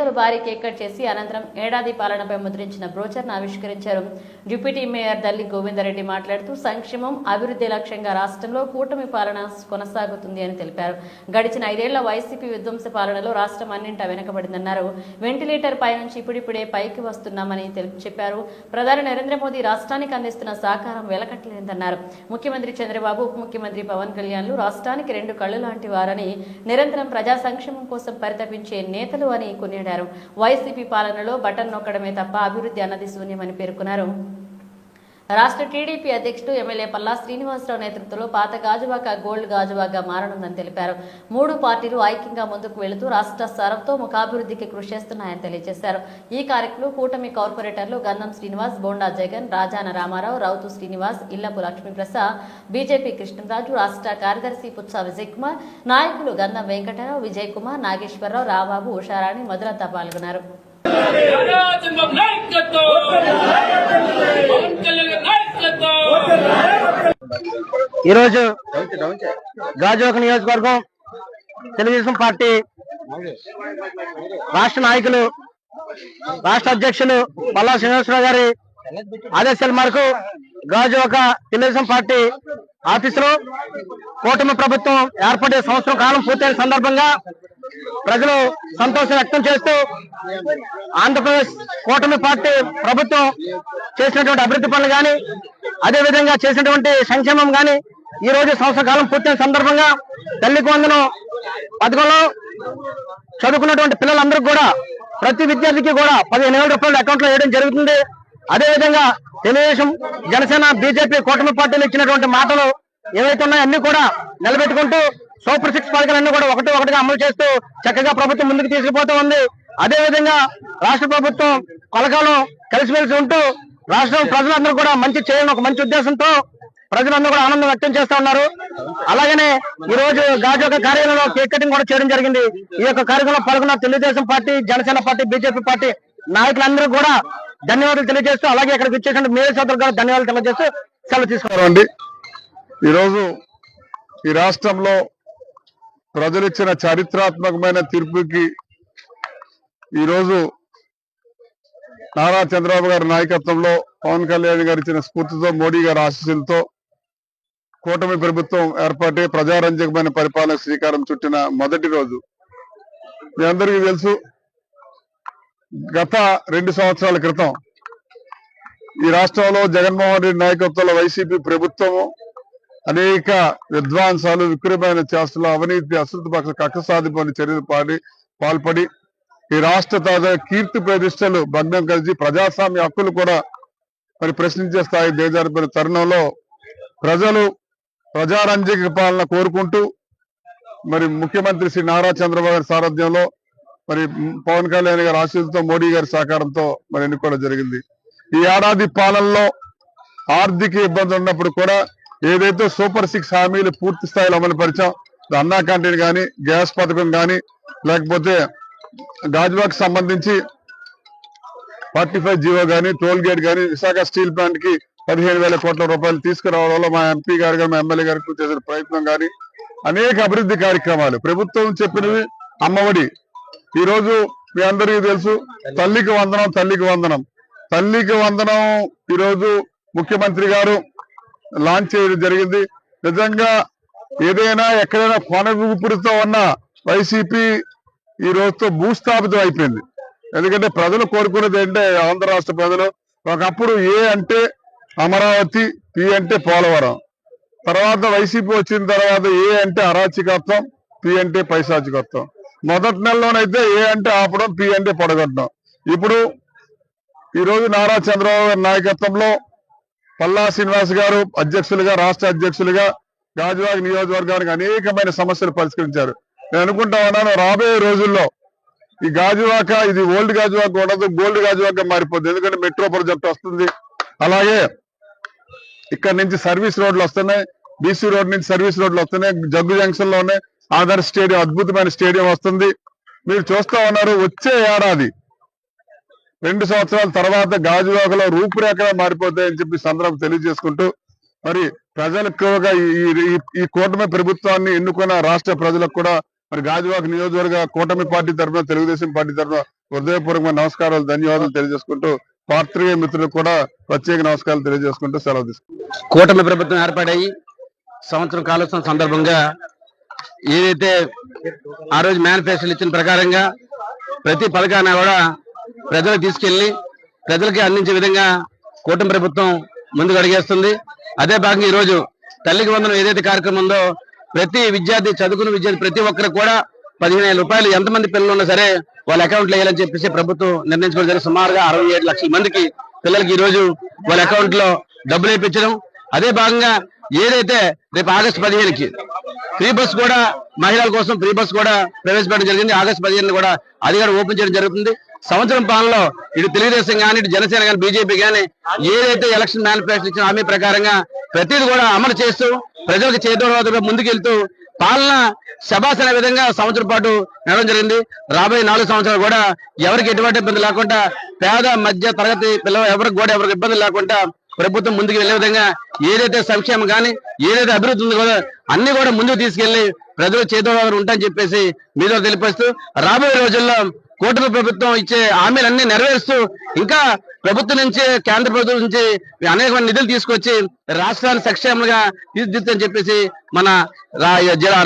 నేతలు భారీ cake cut చేసి అనంతరం ఏడాది పాలనపై ముద్రించిన బ్రోచర్ను ఆవిష్కరించారు. డిప్యూటీ మేయర్ దల్లి గోవిందరెడ్డి మాట్లాడుతూ సంక్షేమం అభివృద్ధి లక్ష్యంగా రాష్ట్రంలో కూటమి పాలన కొనసాగుతుంది అని తెలిపారు. గడిచిన ఐదేళ్ళ వైసీపీ విధ్వంస పాలనలో రాష్ట్రం అన్నింటా వెనుకబడిందన్నారు. వెంటిలేటర్ పై నుంచి ఇప్పుడిప్పుడే పైకి వస్తున్నామని చెప్పారు. ప్రధాని నరేంద్ర మోదీ రాష్ట్రానికి అందిస్తున్న సహకారం వెలకట్టలేదన్నారు. ముఖ్యమంత్రి చంద్రబాబు ఉప ముఖ్యమంత్రి పవన్ కళ్యాణ్లు రాష్ట్రానికి రెండు కళ్ళు లాంటి వారని నిరంతరం ప్రజా సంక్షేమం కోసం పరితపించే నేతలు అని కొనియాడారు. వైసీపీ పాలనలో బటన్ నొక్కడమే తప్ప అభివృద్ధి అన్నది శూన్యమని పేర్కొన్నారు. రాష్ట్ర టీడీపీ అధ్యక్షుడు ఎమ్మెల్యే పల్లా శ్రీనివాసరావు నేతృత్వంలో పాత గాజువాక గోల్డ్ గాజువాక మారనుందని తెలిపారు మూడు పార్టీలు ఐక్యంగా ముందుకు వెళుతూ రాష్ట్ర స్వరంతో ముఖాభివృద్ధికి కృషి చేస్తున్నాయని తెలియజేశారు ఈ కార్యక్రమంలో కూటమి కార్పొరేటర్లు గంధం శ్రీనివాస్ బోండా జగన్ రాజాన రామారావు రౌతు శ్రీనివాస్ ఇల్లపు లక్ష్మీప్రసాద్ బీజేపీ కృష్ణరాజు రాష్ట్ర కార్యదర్శి పుచ్చ విజయ్ కుమార్ నాయకులు గంధం వెంకటరావు విజయ్ కుమార్ నాగేశ్వరరావు రాబాబు ఉషారాణి మధురత పాల్గొన్నారు రాజంగం నాయకత్వం పవన్ కళ్యాణ్ నాయకత్వం ఈరోజు గాజువాక నియోజకవర్గం తెలుగుదేశం పార్టీ రాష్ట్ర నాయకులు రాష్ట్ర అధ్యక్షులు పల్లా శ్రీనివాసరావు గారి ఆదేశాల మేరకు గాజువాక తెలుగుదేశం పార్టీ ఆఫీసులో కూటమి ప్రభుత్వం ఏర్పడే సంవత్సరం కాలం పూర్తయిన సందర్భంగా ప్రజలు సంతోషం వ్యక్తం చేస్తూ ఆంధ్రప్రదేశ్ కూటమి పార్టీ ప్రభుత్వం చేసినటువంటి అభివృద్ధి పనులు కానీ అదే విధంగా చేసినటువంటి సంక్షేమం గాని ఈ రోజు సంవత్సర కాలం పూర్తయిన సందర్భంగా తల్లికి వందనం పథకంలో చదువుకున్నటువంటి పిల్లలందరికీ కూడా ప్రతి విద్యార్థికి కూడా పదిహేను వేల రూపాయలు అకౌంట్లో వేయడం జరుగుతుంది. అదే విధంగా తెలుగుదేశం జనసేన బీజేపీ కూటమి పార్టీలు ఇచ్చినటువంటి మాటలు ఏవైతే ఉన్నాయో అన్ని కూడా నిలబెట్టుకుంటూ సూపర్ సిక్స్ పథకాలన్నీ కూడా ఒకటి ఒకటిగా అమలు చేస్తూ చక్కగా ప్రభుత్వం ముందుకు తీసుకుపోతూ ఉంది. అదే విధంగా రాష్ట్ర ప్రభుత్వం కలకాలం కలిసిమెలిసి ఉంటూ రాష్ట్రం ప్రజలందరూ కూడా మంచి చేయాలని ఒక మంచి ఉద్దేశంతో ప్రజలందరూ కూడా ఆనందం వ్యక్తం చేస్తా ఉన్నారు. అలాగనే ఈ రోజు గాజువాక కార్యాలయంలో కేక్ కటింగ్ కూడా చేయడం జరిగింది. ఈ యొక్క కార్యక్రమంలో పాల్గొన్న Telugudesam party Janasena party BJP party నాయకులందరూ కూడా ధన్యవాదాలు తెలియజేస్తూ అలాగే ఇక్కడికి వచ్చేసిన మేయర్ సోదరులు కూడా ధన్యవాదాలు తెలియజేస్తూ సెలవు తీసుకున్నారు అండి ఈరోజు ఈ రాష్ట్రంలో ప్రజలు ఇచ్చిన చారిత్రాత్మకమైన తీర్పుకి ఈరోజు నారా చంద్రబాబు గారి నాయకత్వంలో పవన్ కళ్యాణ్ గారు ఇచ్చిన స్ఫూర్తితో మోడీ గారి ఆశీస్సులతో కూటమి ప్రభుత్వం ఏర్పాటే ప్రజారంజకమైన పరిపాలన శ్రీకారం చుట్టిన మొదటి రోజు. మీ అందరికీ తెలుసు గత రెండు సంవత్సరాల క్రితం ఈ రాష్ట్రంలో జగన్మోహన్ రెడ్డి నాయకత్వంలో వైసీపీ ప్రభుత్వము అనేక విధ్వాంసాలు విక్రమైన చేష్టలు అవినీతి అశృతి పక్ష కక్ష సాధింపని చర్యలు పాడి పాల్పడి ఈ రాష్ట్ర తాజా కీర్తి ప్రతిష్టలు భగ్నం కలిసి ప్రజాస్వామ్య హక్కులు కూడా మరి ప్రశ్నించే స్థాయి దిగజారిపోయిన తరుణంలో ప్రజలు ప్రజారంజక పాలన కోరుకుంటూ మరి ముఖ్యమంత్రి శ్రీ నారా చంద్రబాబు గారి సారథ్యంలో మరి పవన్ కళ్యాణ్ గారి ఆశీస్సుతో మోడీ గారి సహకారంతో మరి ఎన్నుకోవడం జరిగింది. ఈ ఏడాది పాలనలో ఆర్థిక ఇబ్బంది ఉన్నప్పుడు కూడా ఏదైతే సూపర్ సిక్స్ హామీలు పూర్తి స్థాయిలో అమలు పరిచాం అన్నా క్యాంటీన్ కానీ గ్యాస్ పథకం కానీ లేకపోతే గాజువాక్ సంబంధించి ఫార్టీ ఫైవ్ జీవో కానీ టోల్ గేట్ కానీ విశాఖ స్టీల్ ప్లాంట్కి పదిహేను వేల కోట్ల రూపాయలు తీసుకురావడంలో మా ఎంపీ గారు కానీ మా ఎమ్మెల్యే గారికి చేసిన ప్రయత్నం కానీ అనేక అభివృద్ధి కార్యక్రమాలు. ప్రభుత్వం చెప్పినవి అమ్మఒడి. ఈ రోజు మీ అందరికీ తెలుసు తల్లికి వందనం తల్లికి వందనం. తల్లికి వందనం ఈ రోజు ముఖ్యమంత్రి గారు లాంచ్ చేయడం జరిగింది. నిజంగా ఏదైనా ఎక్కడైనా కొన ఉన్న వైసీపీ ఈ రోజుతో భూస్థాపితం అయిపోయింది. ఎందుకంటే ప్రజలు కోరుకునేది ఏంటంటే ఆంధ్ర రాష్ట్ర ప్రజలు ఒకప్పుడు ఏ అంటే అమరావతి పి అంటే పోలవరం. తర్వాత వైసీపీ వచ్చిన తర్వాత ఏ అంటే అరాచకత్వం పి అంటే పైశాచికత్వం. మొదటి నెలలోనైతే ఏ అంటే ఆపడం పి అంటే పొడగొట్టడం. ఇప్పుడు ఈ రోజు నారా చంద్రబాబు గారి నాయకత్వంలో పల్లా శ్రీనివాస్ గారు అధ్యక్షులుగా రాష్ట్ర అధ్యక్షులుగా గాజువాక నియోజకవర్గానికి అనేకమైన సమస్యలు పరిష్కరించారు. నేను అనుకుంటా ఉన్నాను రాబోయే రోజుల్లో ఈ గాజువాక ఇది ఓల్డ్ గాజువాక ఉండదు గోల్డ్ గాజువాక మారిపోతుంది ఎందుకంటే మెట్రో ప్రాజెక్ట్ వస్తుంది. అలాగే ఇక్కడ నుంచి సర్వీస్ రోడ్లు వస్తున్నాయి. బీసీ రోడ్ నుంచి సర్వీస్ రోడ్లు వస్తున్నాయి. జగ్గు జంక్షన్లోనే ఆధార్ స్టేడియం అద్భుతమైన స్టేడియం వస్తుంది. మీరు చూస్తా ఉన్నారు వచ్చే ఏడాది రెండు సంవత్సరాల తర్వాత గాజువాకలో రూపురేఖలు మారిపోతాయని చెప్పి సందర్భం తెలియజేసుకుంటూ మరి ప్రజలకు ఎక్కువగా ఈ- ఈ కూటమి ప్రభుత్వాన్ని ఎన్నుకున్న రాష్ట్ర ప్రజలకు కూడా మరి గాజువాక నియోజకవర్గ కూటమి పార్టీ తరఫున తెలుగుదేశం పార్టీ తరఫున హృదయపూర్వక నమస్కారాలు ధన్యవాదాలు తెలియజేసుకుంటూ పాత్రికేయ మిత్రులకు కూడా ప్రత్యేక నమస్కారాలు తెలియజేసుకుంటూ సెలవు తీసుకుంటాం కూటమి ప్రభుత్వం ఏర్పడాయి సంవత్సరం కాలుస్తున్న సందర్భంగా ఏదైతే ఆ రోజు మేనిఫెస్టోలు ఇచ్చిన ప్రకారంగా ప్రతి పథకాన్ని కూడా ప్రజలకు తీసుకెళ్ళి ప్రజలకి అందించే విధంగా కూటమి ప్రభుత్వం ముందుకు అడిగేస్తుంది. అదే భాగంగా ఈ రోజు తల్లికి వందనం ఏదైతే కార్యక్రమం ఉందో ప్రతి విద్యార్థి చదువుకున్న విద్యార్థి ప్రతి ఒక్కరికి కూడా పదిహేను వేల రూపాయలు ఎంతమంది పిల్లలు ఉన్నా సరే వాళ్ళ అకౌంట్లో వేయాలని చెప్పేసి ప్రభుత్వం నిర్ణయించుకోవడం జరిగింది. సుమారుగా అరవై ఏడు లక్షల మందికి పిల్లలకి ఈ రోజు వాళ్ళ అకౌంట్లో డబ్బులు వేయించడం. అదే భాగంగా ఏదైతే రేపు ఆగస్టు పదిహేనుకి ఫ్రీ బస్ కూడా మహిళల కోసం ఫ్రీ బస్ కూడా ప్రవేశపెట్టడం జరిగింది. ఆగస్టు పదిహేను కూడా అది కూడా ఓపెన్ చేయడం జరుగుతుంది. సంవత్సరం పాలనలో ఇటు తెలుగుదేశం కానీ ఇటు జనసేన కానీ బీజేపీ కానీ ఏదైతే ఎలక్షన్ మేనిఫెస్టో ఇచ్చిన హామీ ప్రకారంగా ప్రతిది కూడా అమలు చేస్తూ ప్రజలకు చేతుల ముందుకెళ్తూ పాలన శబాస్ అనే విధంగా సంవత్సరం పాటు నడవడం జరిగింది. రాబోయే నాలుగు సంవత్సరాలు కూడా ఎవరికి ఎటువంటి ఇబ్బంది లేకుండా పేద మధ్య తరగతి పిల్లలు ఎవరికి కూడా ఎవరికి ఇబ్బంది లేకుండా ప్రభుత్వం ముందుకు వెళ్ళే విధంగా ఏదైతే సంక్షేమం కానీ ఏదైతే అభివృద్ధి ఉందో కూడా అన్ని కూడా ముందుకు తీసుకెళ్ళి ప్రజలు చేతుల ఉంటాయని చెప్పేసి మీద తెలిపిస్తూ రాబోయే రోజుల్లో కూటమి ప్రభుత్వం ఇచ్చే హామీలన్నీ నెరవేరుస్తూ ఇంకా ప్రభుత్వం నుంచి కేంద్ర ప్రభుత్వం నుంచి అనేక నిధులు తీసుకొచ్చి రాష్ట్రాన్ని సక్షేమంగా తీర్చిదిద్దని చెప్పేసి మన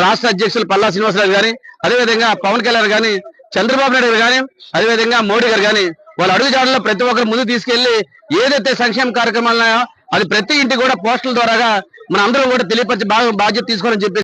రాష్ట్ర అధ్యక్షులు పల్లా శ్రీనివాసరావు గాని అదేవిధంగా పవన్ కళ్యాణ్ గాని చంద్రబాబు నాయుడు గారు కానీ అదేవిధంగా మోడీ గారు కానీ వాళ్ళ అడుగుజాడలో ప్రతి ఒక్కరు ముందు తీసుకెళ్ళి ఏదైతే సంక్షేమ కార్యక్రమాలు అది ప్రతి ఇంటికి కూడా పోస్టుల ద్వారా మన అందరం కూడా తెలియపరిచి బాగా బాధ్యత తీసుకోవాలని చెప్పి